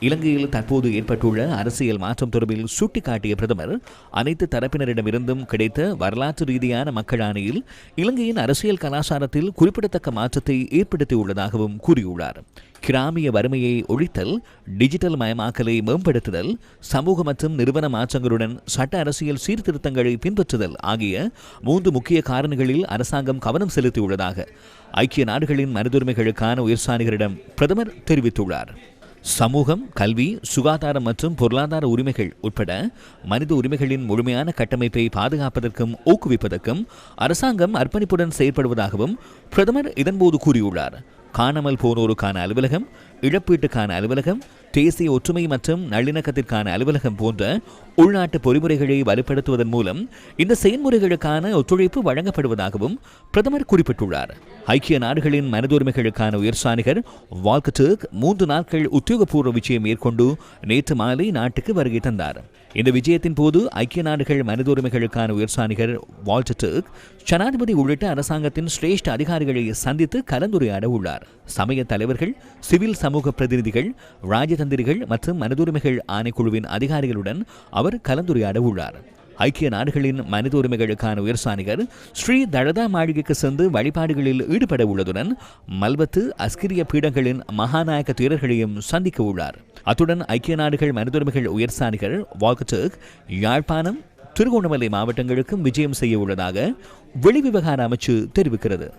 இலங்கையில் தற்போது ஏற்பட்டுள்ள அரசியல் மாற்றம் தொடர்பில் சுட்டிக்காட்டிய பிரதமர் அனைத்து தரப்பினரிடமிருந்தும் கிடைத்த வரலாற்று ரீதியான மக்களாணையில் இலங்கையின் அரசியல் கலாச்சாரத்தில் குறிப்பிடத்தக்க மாற்றத்தை ஏற்படுத்தியுள்ளதாகவும் கூறியுள்ளார். கிராமிய வறுமையை ஒழித்தல் டிஜிட்டல் மயமாக்கலை மேம்படுத்துதல் சமூக மற்றும் நிறுவன மாற்றங்களுடன் சட்ட அரசியல் சீர்திருத்தங்களை பின்பற்றுதல் ஆகிய மூன்று முக்கிய காரணங்களில் அரசாங்கம் கவனம் செலுத்தியுள்ளதாக ஐக்கிய நாடுகளின் மனிதுரிமைகளுக்கான உயர்சானிகளிடம் பிரதமர் தெரிவித்துள்ளார். சமூகம் கல்வி சுகாதாரம் மற்றும் பொருளாதார உரிமைகள் உட்பட மனித உரிமைகளின் முழுமையான கட்டமைப்பை பாதுகாப்பதற்கும் ஊக்குவிப்பதற்கும் அரசாங்கம் அர்ப்பணிப்புடன் செயற்படுவதாகவும் பிரதமர் இதன்போது கூறியுள்ளார். காணாமல் போனோருக்கான அலுவலகம் இழப்பீட்டுக்கான அலுவலகம் தேசிய ஒற்றுமை மற்றும் நல்லிணக்கத்திற்கான அலுவலகம் போன்ற உள்நாட்டு பொறிமுறைகளை வலுப்படுத்துவதன் மூலம் இந்த செயல்முறைகளுக்கான ஒத்துழைப்பு வழங்கப்படுவதாகவும் பிரதமர் குறிப்பிட்டுள்ளார். ஐக்கிய நாடுகளின் மனித உரிமைகளுக்கான வால்கட்டர்க் மூன்று நாட்கள் உத்தியோகபூர்வ விஜயம் மேற்கொண்டு நேற்று மாலை நாட்டுக்கு வருகை தந்தார். இந்த விஜயத்தின் போது ஐக்கிய நாடுகள் மனித உரிமைகளுக்கான உயர்சாணிகர் வால்டர்க் ஜனாதிபதி உள்ளிட்ட அரசாங்கத்தின் சிரேஷ்ட அதிகாரிகளை சந்தித்து கலந்துரையாட உள்ளார் சமய தலைவர்கள் சிவில் சமூக பிரதிநிதிகள் ராஜதந்திரிகள் மற்றும் மனிதுரிமைகள் ஆணைக்குழுவின் அதிகாரிகளுடன் அவர் கலந்துரையாட உள்ளார். ஐக்கிய நாடுகளின் மனித உரிமைகளுக்கான உயர்சானிகர் ஸ்ரீ தழதா மாளிகைக்கு சென்று வழிபாடுகளில் ஈடுபட உள்ளதுடன் மல்வத்து அஸ்கிரிய பீடங்களின் மகாநாயக துயரர்களையும் சந்திக்க உள்ளார். அத்துடன் ஐக்கிய நாடுகள் மனித உரிமைகள் உயர்சானிகர் வால்கட்டர்க் யாழ்ப்பாணம் திருகோணமலை மாவட்டங்களுக்கும் விஜயம் செய்ய உள்ளதாக வெளிவிவகார அமைச்சு தெரிவிக்கிறது.